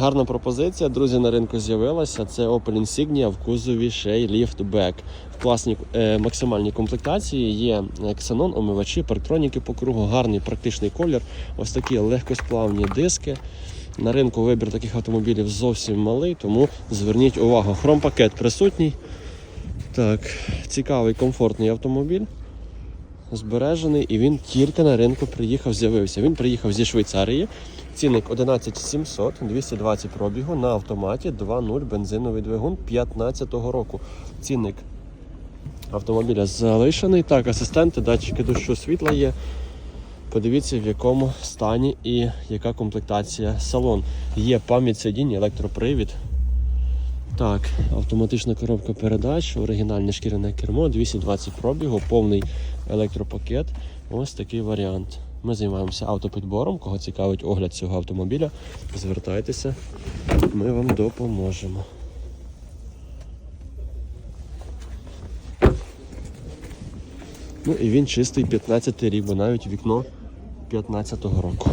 Гарна пропозиція, друзі, на ринку з'явилася. Це Opel Insignia в кузові ще й ліфтбек. В класній е, максимальній комплектації є ксенон, омивачі, парктроніки по кругу, гарний практичний колір. Ось такі легкосплавні диски. На ринку вибір таких автомобілів зовсім малий, тому зверніть увагу. Хромпакет присутній. Так, цікавий, комфортний автомобіль. Збережений, і він тільки на ринку приїхав, з'явився. Він приїхав зі Швейцарії. Цінник 11700, 220 пробігу на автоматі 2.0 бензиновий двигун 15-го року. Цінник автомобіля залишений. Так, асистенти, датчики дощу світла є. Подивіться, в якому стані і яка комплектація салон. Є пам'ять сидінь, електропривід. Так, автоматична коробка передач, оригінальне шкіряне кермо, 220 пробігу, повний електропакет. Ось такий варіант. Ми займаємося автопідбором. Кого цікавить огляд цього автомобіля, звертайтеся, ми вам допоможемо. Ну і він чистий 15 рік, бо навіть вікно 15-го року.